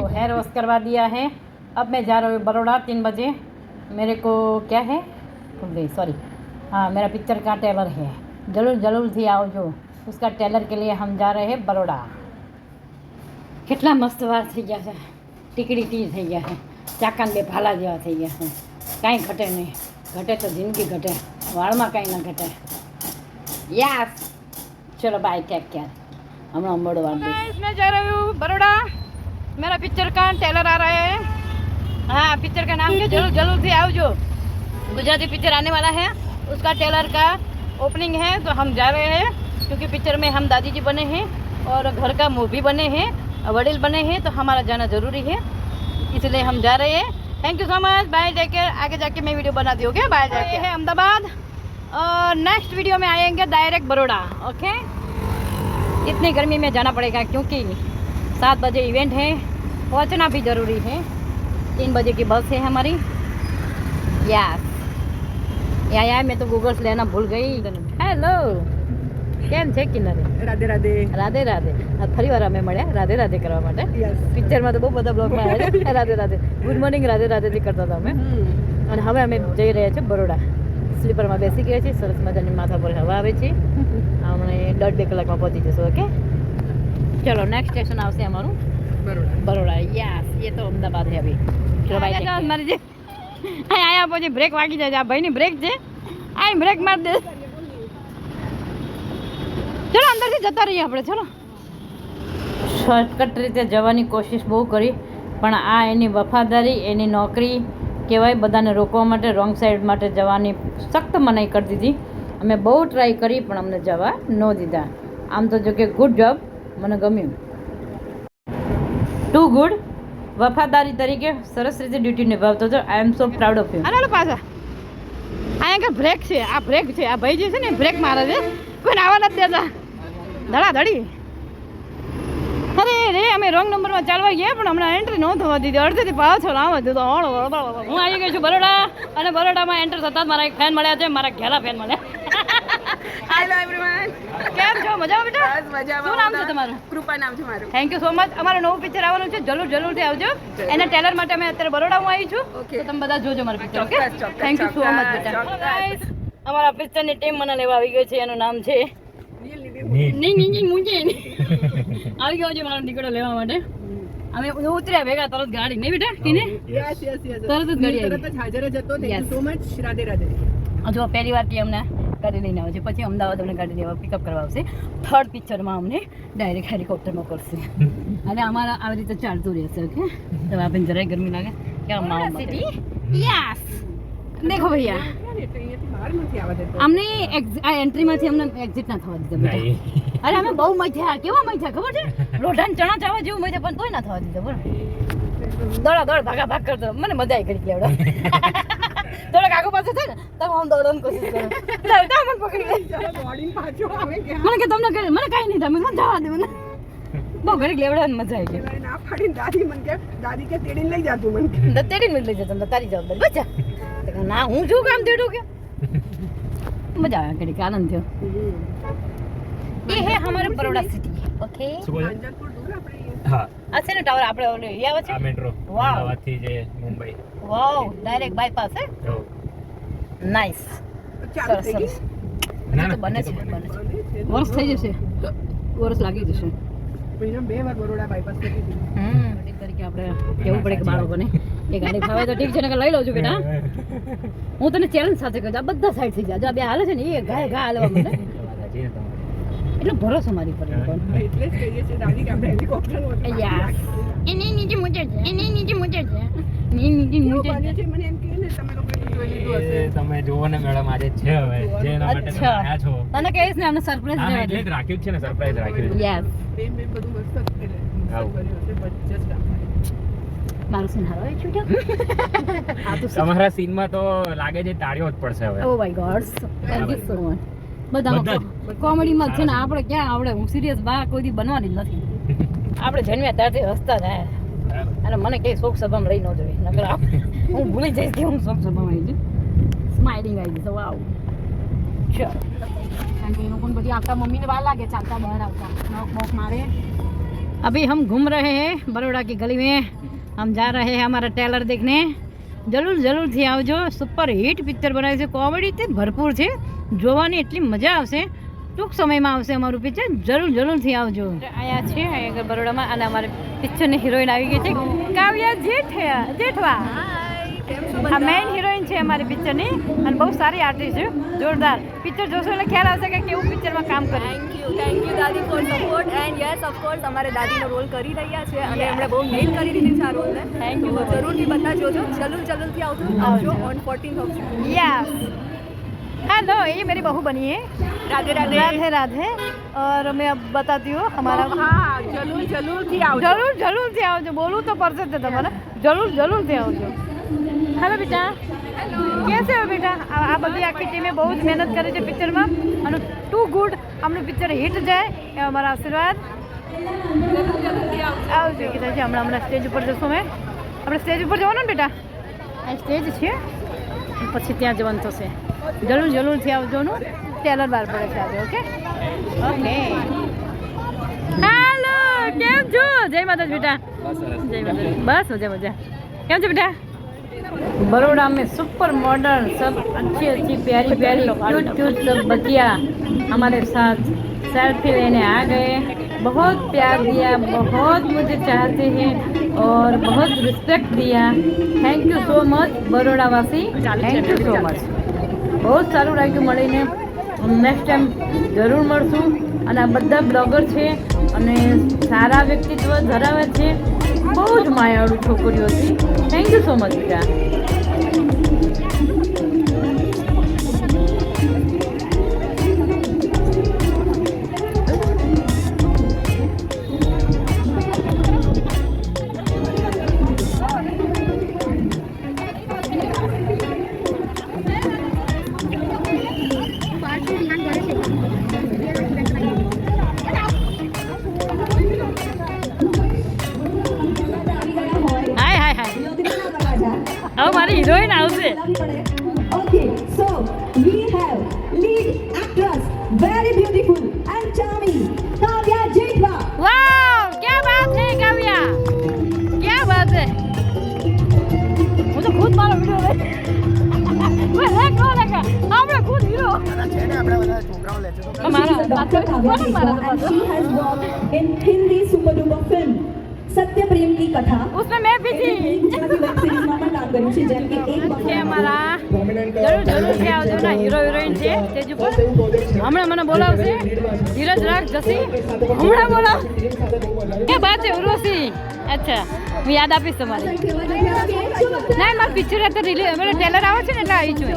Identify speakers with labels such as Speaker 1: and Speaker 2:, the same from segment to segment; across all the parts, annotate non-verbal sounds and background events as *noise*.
Speaker 1: तो hair wash करवा दिया है। अब मैं जा रहा हूँ बड़ोड़ा तीन बजे। मेरे को क्या है? सॉरी हाँ मेरा पिक्चर का टेलर है। ज़रूर ज़रूर थी आओ जो। उसका टेलर के लिए हम जा रहे हैं बड़ोड़ा कितना मस्त बात थी गया है। टिकड़ी टी थी गया है चाकन में फाला जीवा थी गया है। कहीं घटे नहीं। घटे तो ज़िंदगी घटे। वाल में कहीं ना घटे। यस चलो बाय टेक केयर हमारा लोग वाले मैं। जा रही हूँ बड़ोड़ा मेरा पिक्चर का टेलर आ रहा है। हाँ पिक्चर का नाम क्या? ज़रूर ज़रूर से आओ जो। गुजराती पिक्चर आने वाला है। उसका टेलर का ओपनिंग है तो हम जा रहे हैं क्योंकि पिक्चर में हम दादी जी बने हैं और घर का मुँह भी बने हैं वडिल बने हैं तो हमारा जाना ज़रूरी है। इसलिए हम जा रहे हैं। Thank you so much bye जाके आगे जाके मैं वीडियो हूँ ओके बाय जाके है अहमदाबाद। और नेक्स्ट वीडियो में आएँगे डायरेक्ट बड़ोड़ा ओके इतनी गर्मी में जाना पड़ेगा क्योंकि सात बजे इवेंट है पहुंचना भी ज़रूरी है तीन बजे की बस है हमारी यस या या मैं तो गूगल्स लेना भूल गई હેલો કેમ છે કિન્નરે
Speaker 2: રાધે રાધે
Speaker 1: રાધે રાધે આ ફરી વાર અમે મળ્યા રાધે રાધે કરવા માટે
Speaker 2: યસ
Speaker 1: પિક્ચરમાં તો બહુ બધા બ્લોગમાં આવ્યા છે રાધે રાધે ગુડ મોર્નિંગ રાધે રાધેથી કરતા હતા અમે અને હવે અમે જઈ રહ્યા છીએ બરોડા સ્લીપરમાં બેસી ગયા છીએ સરસ મજાની માથા પર હવા આવે છે *laughs* હમણે દોઢ બે કલાકમાં પહોંચી જશું ઓકે ચલો નેક્સ્ટ સ્ટેશન આવશે અમારું.
Speaker 2: બરોડા.
Speaker 1: બરોડા યસ એ તો અમદાવાદ છે અભી ચલો ભાઈ મારી જે આ આયા પછી બ્રેક વાગી જાય આ ભાઈની બ્રેક છે. આ બ્રેક માર દે. ચલો અંદરથી જતા રહીએ આપણે ચલો. શોર્ટકટ રીતે જવાની કોશિશ બહુ કરી પણ આ એની વફાદારી એની નોકરી કહેવાય બધાને રોકવા માટે રોંગ સાઈડ માટે જવાની સખ્ત મનાઈ કરી દીધી. અમે બહુ ટ્રાય કરી પણ અમને જવા ન દીધા. આમ તો જો કે ગુડ જોબ મને ગમ્યું. ટુ ગુડ વફાદારી તરીકે સરસ રીતે ડ્યુટી નિભાવતો હતો. I am so proud of you અરે પાછા. અહીંયા કે બ્રેક છે. આ બ્રેક છે. આ ભાઈ જે છે ને બ્રેક મારે છે. કોઈને આવવા નથી દેતા. ધડા ધડી. અરે રે અમે રોંગ નંબરમાં ચાલવા ગયા પણ હમણાં એન્ટ્રી ન થવા દીધી. અડધેથી પાછો આવવા દીધો. તો. હું આવી ગઈ છું બરોડા. અને બરોડામાં એન્ટર થતા જ મારા એક ફેન મળ્યા છે. મારા ઘેલા ફેન મળ્યા.
Speaker 2: હેલો એવરીવન
Speaker 1: કેમ છો? મજામાં બેટા?
Speaker 2: બસ મજામાં.
Speaker 1: શું નામ છે તમારું?
Speaker 2: કૃપા નામ છે મારું.
Speaker 1: થેન્ક યુ સો મચ અમારું નવું પિક્ચર આવવાનું છે. જરૂર જરૂરથી આવજો. એના ટેલર માટે અમે અત્યારે બરોડામાં આવી છું. તો તમે બધા જોજો મારું
Speaker 2: picture
Speaker 1: okay thank you so
Speaker 2: much
Speaker 1: બેટા. અમારા પિક્ચરની ટીમ મને લેવા આવી ગઈ છે. એનું નામ છે *laughs* આવી ગયો છે મારો દીકરો લેવા માટે. અમે ઉતર્યા ભેગા તરત ગાડી નહીં બેટા? કીને?
Speaker 2: યસ યસ યસ
Speaker 1: તરત જ ગાડી
Speaker 2: તરત જ હાજર જ હતો. Thank you so much Radhe
Speaker 1: Radhe. જો પહેલી વાર ટી અમને. ગાડી લઈને આવે છે પછી અમદાવાદ અમને ગાડી લેવા પિકઅપ કરવા આવશે. થર્ડ પિક્ચરમાં અમને ડાયરેક્ટ હેલિકોપ્ટર કરશે અને અમારા આવી રીતે ચાલતું રહેશે ઓકે તો આપણે જરાય ગરમી લાગે. કે અમારા સિટી યસ! દેખો ભૈયા. અમને આ એન્ટ્રીમાંથી અમને એક્ઝિટ ના થવા દીધા બેટા. અરે અમે બહુ મજા કેવા મજા ખબર છે? રોઢાન ચણા ચાવા જેવું મજા પણ તોય ના થવા દીધા બોલો દોડા દોડ ભાગા ભાગ કરતો મને મજા આવી કરી લેવડો થોડાક આગળ પાછળ થાય ને તમે આમ દોડવાની કોશિશ કરો. તા મને પકડી લે.
Speaker 2: દોડીને પાછો આવે કે
Speaker 1: મને કે તમને કઈ મને કાંઈ નહીં તમે મને જવા દે મને. બહુ ઘડીક લેવડાવવાની મજા આવી ગઈ.
Speaker 2: ના પાડીને દાદી મને કે દાદી કે તેડીને લઈ જાતું મને કે.
Speaker 1: તો તેડીને મને લઈ જતો તારી જવાબદારી. બચા ના હું છું કામ તેડું કે? મજા આવે ઘડીક આનંદ થયો. એ હે હમારે બરોડા સિટી ઓકે
Speaker 3: હા.
Speaker 1: આ છે ને ટાવર આપણે ઓલે એ છે?
Speaker 3: આ મેટ્રો
Speaker 1: વાવ.
Speaker 3: અમદાવાદથી જે મુંબઈ.
Speaker 1: વાવ ડાયરેક્ટ બાયપાસ હે?
Speaker 2: નાઈસ ચાલુ
Speaker 1: સરસ
Speaker 2: થઈ ગઈ
Speaker 3: ના ના
Speaker 1: બને છે
Speaker 3: બને.
Speaker 1: છે. વર્ષ થઈ જશે. વર્ષ લાગી જશે.
Speaker 2: બે વાર બરોડા બાયપાસ કરી દીધી.
Speaker 1: હમ. તરીકે આપણે કેવું પડે કે બાળકોને. એ ગાડી ફાવે તો ઠીક છે ને લઈ લઉં છું બેટા. *laughs* હું તને ચેલેન્જ સાથે કહું બધા સાઈડ થઈ જાય જો બે હાલે છે ને એ ગાય ઘા હાલવા મને
Speaker 3: ને.
Speaker 1: એટલો ભરોસો મારી પર
Speaker 2: એટલે જ કહીએ છીએ દાદી કે આપણે હેલિકોપ્ટર
Speaker 1: એની નીચે મુજે છે એની નીચે મુજે છે. એની નીચે મુજે છે.
Speaker 2: મને એમ કહે ને તમે
Speaker 3: લોકો તમે જુઓ ને મેડમ આજે છે હવે જે એના માટે તમે આવ્યા છો.
Speaker 1: તને કહીશ ને અમને સરપ્રાઈઝ દેવા
Speaker 3: એટલે જ રાખ્યું છે ને સરપ્રાઈઝ રાખ્યું
Speaker 1: યસ
Speaker 2: બધું મસ્ત. કર્યું *laughs*
Speaker 1: તો
Speaker 3: તમારા સીનમાં તો લાગે છે તાળીઓ જ પડશે હવે.
Speaker 1: ઓ my god thank you so much
Speaker 3: બધા
Speaker 1: કોમેડીમાં છે ને આપણે ક્યાં આવડે હું સિરિયસ બા કોઈ દી બનવાની જ નથી આપણે જન્મ્યા ત્યારથી હસતા જાય
Speaker 3: બરાબર.
Speaker 1: અને મને કઈ શોક સભામાં રહી ન જોઈએ નકર આપ- હું ભૂલી જઈશ કે હું શોક સભામાં આવી છું સ્માઇલિંગ આવી જશે વાવ ચલો
Speaker 2: કારણ કે એ લોકોને બધી આવતા મમ્મીને વાર લાગે ચાલતા બહાર આવતા નોક બોક મારે
Speaker 1: अभी हम घूम रहे हैं बड़ोड़ा की गली में हम जा रहे हैं हमारा टेलर देखने જરૂર જરૂરથી આવજો સુપર હિટ પિક્ચર બનાવ્યું છે કોમેડી તે ભરપૂર છે જોવાની એટલી મજા આવશે ટૂંક સમયમાં આવશે અમારું પિક્ચર. જરૂર જરૂરથી આવજો. અહીંયા છે અહીંયા બરોડામાં અને અમારે પિક્ચરની હિરોઈન આવી ગઈ છે. કાવ્યા જેઠ જેઠવા. આ મેઇન હિરોઈન છે અમારી પિક્ચરની અને બહુ સારી આર્ટિસ્ટ છે. જોરદાર. પિક્ચર જોશો એટલે ખ્યાલ આવશે કે કેવું પિક્ચરમાં કામ કરે.
Speaker 4: થેન્ક યુ થેન્ક યુ દાદી for support and yes of course અમારે દાદીનો રોલ કરી રહ્યા છે અને એમણે બહુ નેલ કરી દીધી છે આ રોલને
Speaker 1: થેન્ક
Speaker 4: યુ જરૂરથી બધા જોજો. જરૂર જલ્દથી આવજો. આવજો on fourteen of
Speaker 1: yes hello ये मेरी बहू बनी है
Speaker 4: રાધે રાધે
Speaker 1: राधे राधे और मैं अब बताती हूँ हमारा
Speaker 2: હા જરૂર જરૂરથી આવજો
Speaker 1: જરૂર જરૂરથી આવજો બોલવું તો પડશે જ ને તમારે જરૂર જરૂરથી આવજો હેલો બેટા કેસે હો બેટા આ આ બધી આખી ટીમે બહુ જ મહેનત કરી છે પિક્ચરમાં અને ટુ ગુડ આમનું પિક્ચર હિટ જાય એ અમારા આશીર્વાદ આવજો કીધા છે હમણાં હમણાં સ્ટેજ ઉપર જશો મેં આપણે સ્ટેજ ઉપર જવાનું ને બેટા આ સ્ટેજ છે પછી ત્યાં જવાનું થશે જરૂર જરૂરથી આવજોનું ટેલર બહાર પડે છે આજે ઓકે ઓકે હેલો કેમ છો જય માતાજી બેટા જય माता बस मजा मजा क्या છે बेटा बड़ोड़ा में सुपर मॉडर्न सब अच्छी अच्छी प्यारी प्यारी क्यूट क्यूट सब बच्चियाँ हमारे साथ सेल्फी लेने आ गए बहुत प्यार दिया बहुत मुझे चाहते हैं और बहुत रिस्पेक्ट दिया thank you so much Baroda વાસી થેન્ક યુ સો મચ બહુ જ સારું લાગ્યું મળીને. નેક્સ્ટ ટાઈમ જરૂર મળશું. અને આ બધા બ્લોગર છે અને સારા વ્યક્તિત્વ ધરાવે છે. બહુ જ માયાળુ છોકરીઓથી થેન્ક યુ સો મચ બેટા તમારી હિરોઈન આવશે
Speaker 5: okay so we have lead actress very beautiful and charming Kavya Jethwa
Speaker 1: wow ક્યા બાત હે કાવ્યા ક્યા બાત હે હું તો ખુદ મારો વિડિયો લે ઓય લે કો લે આપણે ખુદ હીરો છે
Speaker 5: ને આપણે
Speaker 1: બધા
Speaker 5: છોકરાઓ લે છે તો
Speaker 1: મારા
Speaker 5: પાછળ મારા તો પાછળ he has work in Hindi super duper સત્ય પ્રેમ કી કથા
Speaker 1: उसमें मैं भी थी
Speaker 5: ગુજરાતી વેબ સિરીઝમાં પણ કામ કર્યું છે જેમ કે એક
Speaker 1: છે
Speaker 5: વખત
Speaker 1: અમારા જરૂર જરૂર થી આવજો ના હીરો હિરોઈન છે સ્ટેજ ઉપર હમણાં મને બોલાવશે ધીરજ રાખ જસી હમણાં બોલાવ એ બાત છે ઉર્વશી અચ્છા હું યાદ આપીશ તમારી ના મારું પિક્ચર તો રિલીઝ અમારે ટેલર આવે છે ને એટલે આવી છું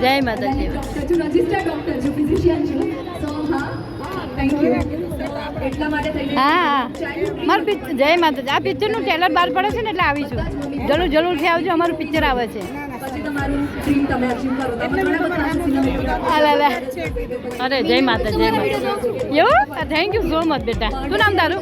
Speaker 1: જય માતાજી
Speaker 5: રજિસ્ટર ડોક્ટર છું ફિઝિશિયન છું સો હા
Speaker 1: હા મારું પિક્ચર જય માતાજી. આ પિક્ચરનું ટેલર બહાર પડે છે ને એટલે આવીશું જરૂર જરૂર જરૂરથી આવજો. અમારું પિક્ચર આવે છે. અરે જય માતા જય માતા એવું? થેન્ક યુ સો મચ બેટા. શું નામ તારું?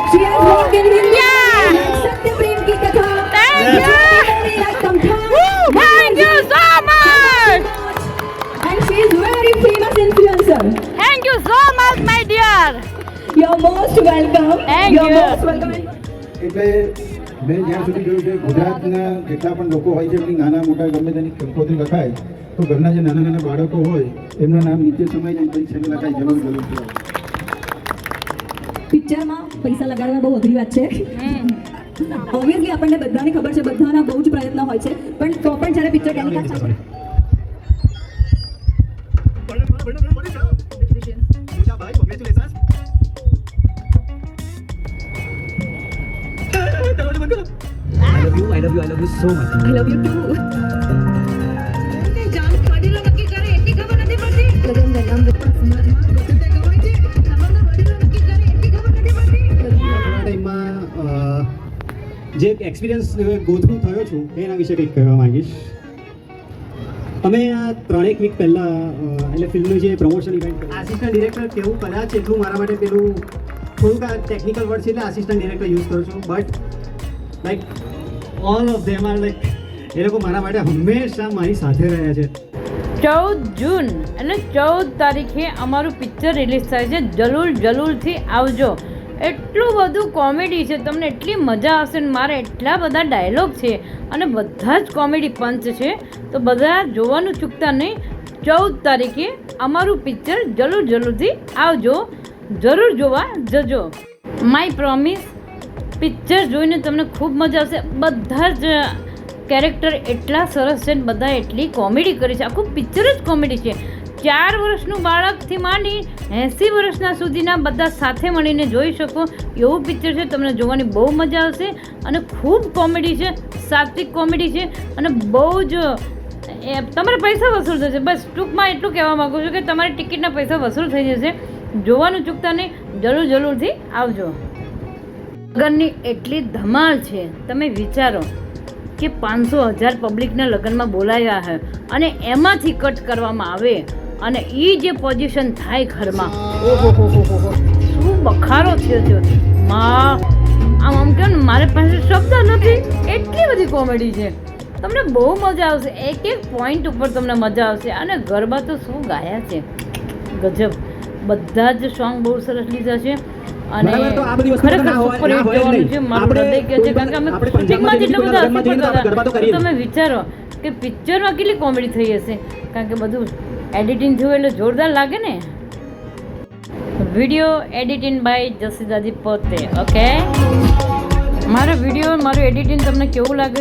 Speaker 6: ગુજરાતના જેટલા પણ લોકો હોય છે નાના મોટા ગમે તેની લખાય તો ઘરના જે નાના નાના બાળકો હોય એમના નામ નીચે સમય પરીક્ષાને લખાય જરૂર જરૂર
Speaker 5: પિક્ચરમાં પૈસા લગાડવા બહુ અઘરી વાત છે ઓબ્વિયસલી આપણને બધાને ખબર છે બધાના બહુ જ પ્રયત્ન હોય છે પણ તો પણ જ્યારે picture telecast
Speaker 7: I love you, I love you, I love you so much.
Speaker 5: I love you too.
Speaker 7: જે એક્સપિરિયન્સ ગો થ્રુ થયો છું, એના વિશે કંઈક કહેવા માંગીશ. અમે આ ત્રણેક વીક પહેલાં એટલે ફિલ્મનું જે પ્રમોશન ઇવેન્ટ આસિસ્ટન્ટ ડિરેક્ટર કેવું કદાચ એટલું મારા માટે પેલું થોડુંક આ ટેકનિકલ વર્ડ છે એટલે આસિસ્ટન્ટ ડિરેક્ટર યુઝ કરું છું. But like all of them are like એ લોકો મારા માટે હંમેશા મારી સાથે રહ્યા છે.
Speaker 1: ચૌદ જૂન, એટલે ચૌદ તારીખે અમારું પિક્ચર રિલીઝ થાય છે. જલુલ જલુલથી આવજો. એટલું બધું કોમેડી છે, તમને એટલી મજા આવશે ને મારે એટલા બધા ડાયલોગ છે અને બધા જ કોમેડી પંચ છે, તો બધા જોવાનું ચૂકતા નહીં. ચૌદ તારીખે અમારું પિક્ચર જરૂર જરૂરથી આવજો. જરૂર જોવા જજો. માય પ્રોમિસ પિક્ચર જોઈને તમને ખૂબ મજા આવશે. બધા જ કેરેક્ટર એટલા સરસ છે ને બધા એટલી કોમેડી કરી છે. આખું પિક્ચર જ કોમેડી છે. ચાર વર્ષનું બાળકથી માંડી એંસી વર્ષના સુધીના બધા સાથે મળીને જોઈ શકો. એવું પિક્ચર છે, તમને જોવાની બહુ મજા આવશે. અને ખૂબ કોમેડી છે, સાત્વિક કોમેડી છે, અને બહુ જ, એ, તમારા પૈસા વસૂલ થશે. બસ, ટૂંકમાં એટલું કહેવા માગું છું કે તમારી ટિકિટના પૈસા વસૂલ થઈ જશે. જોવાનું ચૂકતા નહીં, જરૂર, જરૂરથી આવજો. લગ્નની એટલી ધમાલ છે, તમે વિચારો કે પાંચસો હજાર પબ્લિકના લગ્નમાં બોલાયા છે અને એમાંથી કટ કરવામાં આવે. અને એ જે પોઝિશન થાય ઘરમાં ઓહો હો હો હો શું બખારો થયો છે? માં આમ આમ કહો ને મારે પાસે શબ્દ નથી એટલી બધી કોમેડી છે. તમને બહુ મજા આવશે. એક એક પોઈન્ટ ઉપર તમને મજા આવશે. અને ગરબા તો શું ગાયા છે? ગજબ. બધા જ સોંગ બહુ સરસ લીધા છે. અને ખરેખર
Speaker 7: સુપર હિટ
Speaker 1: જવાનું છે. મારું હૃદય કહે છે કારણ કે અમે
Speaker 7: શૂટિંગમાં
Speaker 1: shootingમાં જ એટલા બધા હસી પડતા હતા. તમે વિચારો કે પિક્ચરમાં કેટલી કોમેડી થઈ હશે? કારણ કે બધું એડિટિંગ થયું એટલે જોરદાર લાગે ને? વીડિયો એડિટિંગ બાય જસીદાજી પોતે ઓકે મારો વીડિયો મારું એડિટિંગ તમને કેવું લાગે?